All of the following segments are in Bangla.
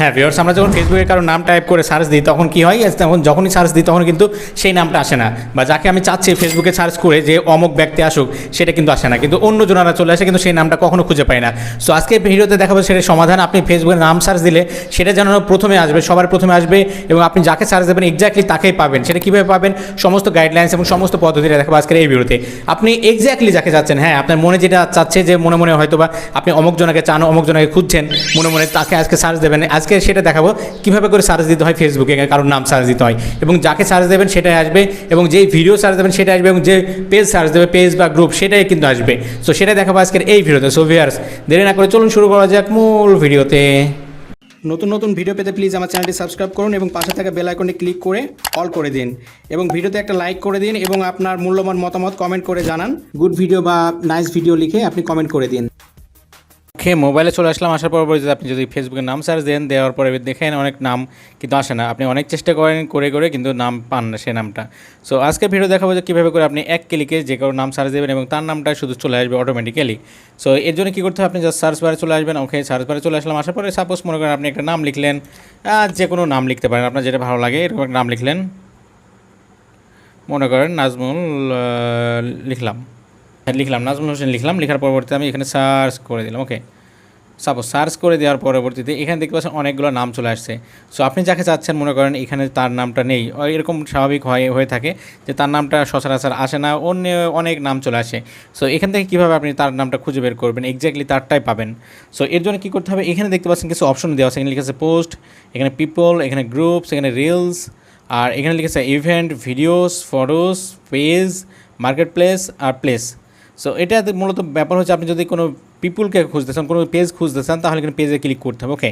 হ্যাঁ ভিউয়ার্স আমরা যখন ফেসবুকে কারও নাম টাইপ করে সার্চ দিই, তখন কি হয়? তখন যখনই সার্চ দিই তখন কিন্তু সেই নামটা আসে না। বা যাকে আমি চাচ্ছি ফেসবুকে সার্চ করে যে অমুক ব্যক্তি আসুক, সেটা কিন্তু আসে না। কিন্তু অন্য জনারা চলে আসে, কিন্তু সেই নামটা কখনো খুঁজে পায় না। সো আজকে ভিডিওতে দেখাবো সেটা সমাধান। আপনি ফেসবুকে নাম সার্চ দিলে সেটা যেন প্রথমে আসবে, সবার প্রথমে আসবে এবং আপনি যাকে সার্চ দেবেন এক্স্যাক্টলি তাকেই পাবেন। সেটা কীভাবে পাবেন? সমস্ত গাইডলাইন্স এবং সমস্ত পদ্ধতিটা দেখাবো আজকের এই ভিডিওতে। আপনি এক্স্যাক্টলি যাকে চাচ্ছেন হ্যাঁ আপনার মনে যেটা চাচ্ছে যে মনে মনে হয়তো বা আপনি অমুক জনকে চান, অমুক জনকে খুঁজছেন, মনে মনে তাকে আজকে সার্চ দেবেন। আজকে সেটা দেখাবো। কীভাবে করে সার্চ দিতে হয় ফেসবুকে কারোর নাম সার্চ দিতে হয়। এবং যাকে সার্চ দেবেন সেটাই আসবে এবং যেই ভিডিও সার্চ দেবেন সেটা আসবে এবং যে পেজ সার্চ দেবে পেজ বা গ্রুপ সেটাই কিন্তু আসবে। সো সেটাই দেখাবো আজকের এই ভিডিওতে সো ভিয়ার্স দেরি না করে চলুন শুরু করা যাক মূল ভিডিওতে নতুন নতুন ভিডিও পেতে প্লিজ আমার চ্যানেলটি সাবস্ক্রাইব করুন এবং পাশে থাকা বেল আইকনটি ক্লিক করে অল করে দিন। এবং ভিডিওতে একটা লাইক করে দিন এবং আপনার মূল্যবান মতামত কমেন্ট করে জানান। গুড ভিডিও বা নাইস ভিডিও লিখে আপনি কমেন্ট করে দিন। ওকে মোবাইলে চলে আসলাম, আসার পরবর্তীতে আপনি যদি ফেসবুকে নাম সার্চ দেন, দেওয়ার পরে দেখেন অনেক নাম কিন্তু আসে না। আপনি অনেক চেষ্টা করেন, করে করে কিন্তু নাম পান না সে নামটা। সো আজকে ভিডিও দেখাবো যে কীভাবে করে আপনি এক ক্লিকে যে কারও নাম সার্চ দেবেন এবং তার নামটা শুধু চলে আসবে অটোমেটিক্যালি সো এর জন্য কী করতে হবে? আপনি জাস্ট সার্চ বারে চলে আসবেন ওকে সার্চ বারে চলে আসলাম, আসার পরে সাপোজ মনে করেন আপনি একটা নাম লিখলেন যে কোনো নাম লিখতে পারেন, আপনার যেটা ভালো লাগে এরকম একটা নাম লিখলেন। মনে করেন নাজমুল লিখলাম। লিখলাম, নাজমুল হোসেন লিখলাম, লেখার পরবর্তীতে আমি এখানে সার্চ করে দিলাম ওকে সাপোজ সার্চ করে দেওয়ার পরবর্তীতে এখানে দেখতে পাচ্ছেন অনেকগুলো নাম চলে আসছে। সো আপনি যাকে চাচ্ছেন, মনে করেন এখানে তার নামটা নেই। এরকম স্বাভাবিক হয়ে হয়ে থাকে যে তার নামটা সচরাচর আসে না, অন্য অনেক নাম চলে আসে। সো এখান থেকে কীভাবে আপনি তার নামটা খুঁজে বের করবেন? এক্স্যাক্টলি তারটাই পাবেন। সো এর জন্য কী করতে হবে? এখানে দেখতে পাচ্ছেন কিছু অপশন দেওয়া আছে। এখানে লিখেছে পোস্ট এখানে পিপল এখানে গ্রুপস এখানে রিলস আর এখানে লিখেছে event videos photos page marketplace আর প্লেস সো এটা মূলত ব্যাপার হচ্ছে আপনি যদি কোনো পিপুলকে খুঁজতেছেন, কোনো পেজ খুঁজতেছেন, তাহলে কিন্তু পেজে ক্লিক করতে হবে ওকে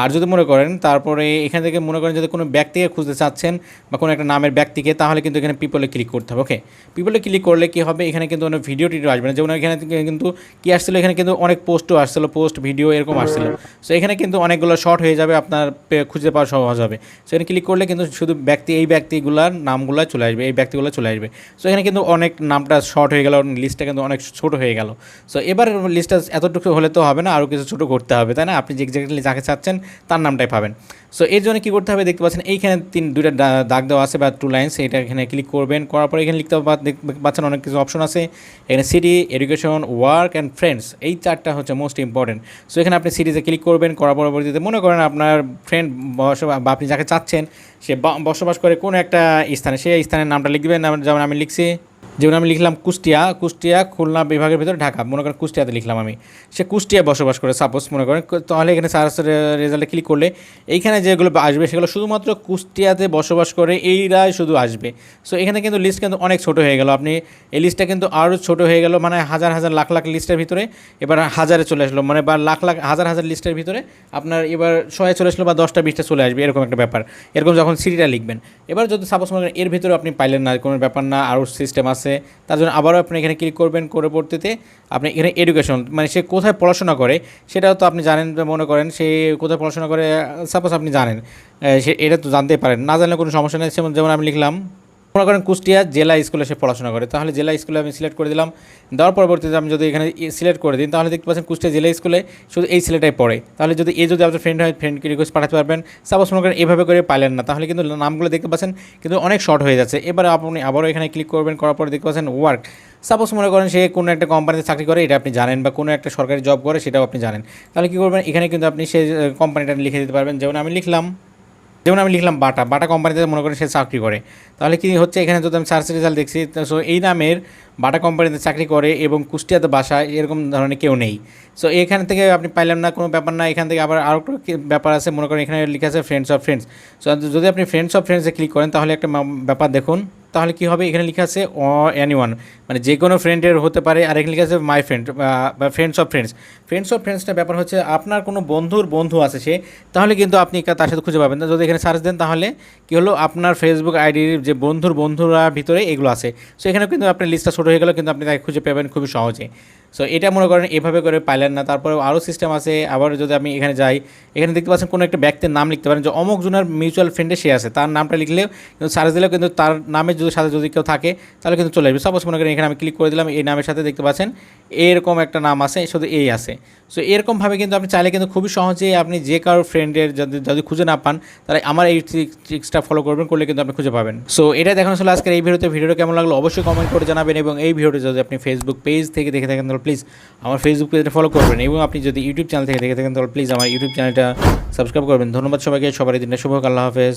আর যদি মনে করেন, তারপরে এখান থেকে মনে করেন যদি কোনো ব্যক্তিকে খুঁজতে চাচ্ছেন বা কোনো একটা নামের ব্যক্তিকে, তাহলে কিন্তু এখানে পিপলে ক্লিক করতে হবে ওকে পিপলে ক্লিক করলে কী হবে? এখানে কিন্তু অনেক ভিডিও টিডিও আসবে না, যেমন এখানে কিন্তু কী আসছিল? এখানে কিন্তু অনেক পোস্টও আসছিল পোস্ট ভিডিও এরকম আসছিল। সো এখানে কিন্তু অনেকগুলো শর্ট হয়ে যাবে, আপনার খুঁজে পাওয়া সহজ হবে। সো এখানে ক্লিক করলে কিন্তু শুধু ব্যক্তি, এই ব্যক্তিগুলার নামগুলো চলে আসবে, এই ব্যক্তিগুলো চলে আসবে। সো এখানে কিন্তু অনেক নামটা শর্ট হয়ে গেল লিস্টটা কিন্তু অনেক ছোট হয়ে গেল। সো এবার লিস্টটা এতটুকু হলে তো হবে না আরও কিছু ছোটো করতে হবে, তাই না? আপনি যে এক্স্যাক্টলি যাকে চাচ্ছেন, তার নামটাই পাবেন। সো এর জন্য কী করতে হবে দেখতে পাচ্ছেন, এইখানে তিন, দুইটা দাগ দেওয়া আছে বা টু লাইন্স এটা এখানে ক্লিক করবেন, করার পরে এখানে লিখতে পাচ্ছেন অনেক কিছু অপশন আছে। এখানে city education work and friends এই চারটা হচ্ছে মোস্ট ইম্পর্টেন্ট সো এখানে আপনি সিরিজে ক্লিক করবেন, করার পরবর্তীতে মনে করেন আপনার ফ্রেন্ড বসবাস বা আপনি যাকে চাচ্ছেন, সে বসবাস করে কোনো একটা স্থানে সেই স্থানের নামটা লিখবেন, যেমন আমি লিখছি যেমন আমি লিখলাম কুষ্টিয়া কুষ্টিয়া, খুলনা বিভাগের ভিতরে ঢাকা। মনে করেন কুষ্টিয়াতে লিখলাম আমি। সে কুষ্টিয়া বসবাস করে সাপোজ মনে করেন। তাহলে এখানে সার্চ রেজাল্টে ক্লিক করলে এইখানে যেগুলো আসবে সেগুলো শুধুমাত্র কুষ্টিয়াতে বসবাস করে, এইরাই শুধু আসবে। সো এখানে কিন্তু লিস্ট কিন্তু অনেক ছোট হয়ে গেল। আপনি এই লিস্টটা কিন্তু আরও ছোট হয়ে গেল মানে হাজার হাজার লাখ লাখ লিস্টের ভিতরে। এবার হাজারে চলে আসলো মানে বা লাখ লাখ, হাজার হাজার লিস্টের ভিতরে আপনার এবার শয়ে চলে আসলো বা দশটা বিশটা চলে আসবে, এরকম একটা ব্যাপার। এরকম যখন সিটিটা লিখবেন। এবার যদি সাপোজ মনে করেন এর ভিতরে আপনি পাইলেন না, কোনো ব্যাপার না আরও সিস্টেম আছে তার জন্য আবারও আপনি এখানে ক্লিক করবেন করে পড়তেতে আপনি এখানে এডুকেশন মানে সে কোথায় পড়াশোনা করে, সেটাও তো আপনি জানেন মনে করেন, সে কোথায় পড়াশোনা করে সাপোজ আপনি জানেন সে, এটা তো জানতে পারেন, না জানলে কোনো সমস্যা নেই যেমন আমি লিখলাম মনে করেন কুষ্টিয়া জেলা স্কুলে সে পড়াশোনা করে। তাহলে জেলা স্কুলে আমি সিলেক্ট করে দিলাম। দেওয়ার পরবর্তীতে আমি যদি এখানে সিলেক্ট করে দিই, তাহলে দেখতে পাচ্ছেন কুষ্টিয়া জেলা স্কুলে শুধু এই ছেলেটাই পড়ে। তাহলে যদি এই যদি আপনার ফ্রেন্ড হয় ফ্রেন্ডকে রিকোয়েস্ট পাঠাতে পারবেন। সাপোজ মনে করেন এভাবে করে পাইলেন না, তাহলে কিন্তু নামগুলো দেখতে পাচ্ছেন কিন্তু অনেক শর্ট হয়ে যাচ্ছে। এবার আপনি আবারও এখানে ক্লিক করবেন, করার পরে দেখতে পাচ্ছেন ওয়ার্ক সাপোজ মনে করেন সে কোনো একটা কোম্পানিতে চাকরি করে, এটা আপনি জানেন বা কোনো একটা সরকারি জব করে, সেটাও আপনি জানেন। তাহলে কী করবেন? এখানে কিন্তু আপনি সেই কোম্পানিটা লিখে দিতে পারবেন। যেমন আমি লিখলাম যেমন আমি লিখলাম বাটা বাটা কোম্পানিতে মনে করেন সে চাকরি করে। তাহলে কি হচ্ছে? এখানে যদি আমি সার্চ রেজাল্ট দেখছি সো এই নামের বাটা কোম্পানিতে চাকরি করে এবং কুষ্টিয়াতে বাসা এরকম ধরনের কেউ নেই। সো এখান থেকে আপনি পাইলাম না, কোনো ব্যাপার না। এখান থেকে আবার আরও একটু ব্যাপার আছে, মনে করেন এখানে লিখে আছে ফ্রেন্ডস অফ ফ্রেন্ডস সো যদি আপনি ফ্রেন্ডস অফ ফ্রেন্ডসে ক্লিক করেন, তাহলে একটা ব্যাপার দেখুন। তাহলে কি হবে? এখানে লেখা আছে অ্যানি ওয়ান মানে যে কোনো ফ্রেন্ডের হতে পারে, আর এখানে লেখা আছে মাই ফ্রেন্ড বা friends of friends friends of ফ্রেন্ডসটা ব্যাপার হচ্ছে, আপনার কোনো বন্ধুর বন্ধু আছে সে, তাহলে কিন্তু আপনি তার সাথে খুঁজে পাবেন না। যদি এখানে সার্চ দেন, তাহলে কি হলো? আপনার ফেসবুক আইডির যে বন্ধুর বন্ধুরা ভিতরে এগুলো আছে। সো এখানে কিন্তু আপনার লিস্টটা ছোটো হয়ে গেলো, কিন্তু আপনি তাকে খুঁজে পাবেন খুবই সহজে। সো এটা মনে করেন এভাবে করে পাইলেন না। তারপরে আরও সিস্টেম আছে। আবার যদি আমি এখানে যাই, এখানে দেখতে পাচ্ছেন কোনো একটা ব্যক্তির নাম লিখতে পারেন যে অমুক জনের মিউচুয়াল ফ্রেন্ডে সে আছে। তার নামটা লিখলেও কিন্তু সার্চ দিলেও কিন্তু তার নামের যদি সাথে যদি কেউ থাকে, তাহলে কিন্তু চলে আসবে। সাপোজ মনে করেন এখানে আমি ক্লিক করে দিলাম, এই নামের সাথে দেখতে পাচ্ছেন এরকম একটা নাম আছে, শুধু এই আছে। সো এরকমভাবে কিন্তু আপনি চাইলে কিন্তু খুবই সহজেই আপনি যে কারোর ফ্রেন্ডের যদি যদি খুঁজে না পান, তাহলে আমার এই ট্রিক্সটা ফলো করবেন, করলে কিন্তু আপনি খুঁজে পাবেন। সো এটা দেখানো ছিল আজকের এই ভিডিওতে। ভিডিওটা কেমন লাগল অবশ্যই কমেন্ট করে জানাবেন এবং এই ভিডিওটা যদি আপনি ফেসবুক পেজ থেকে দেখে থাকেন তাহলে প্লিজ আমার ফেসবুক পেজটা ফলো করবেন এবং আপনি যদি ইউটিউব চ্যানেল থেকে দেখে থাকেন, তাহলে প্লিজ আমার ইউটিউব চ্যানেলটা সাবস্ক্রাইব করবেন। ধন্যবাদ সবাইকে, সবারই দিনটা শুভ আল্লাহ হাফেজ।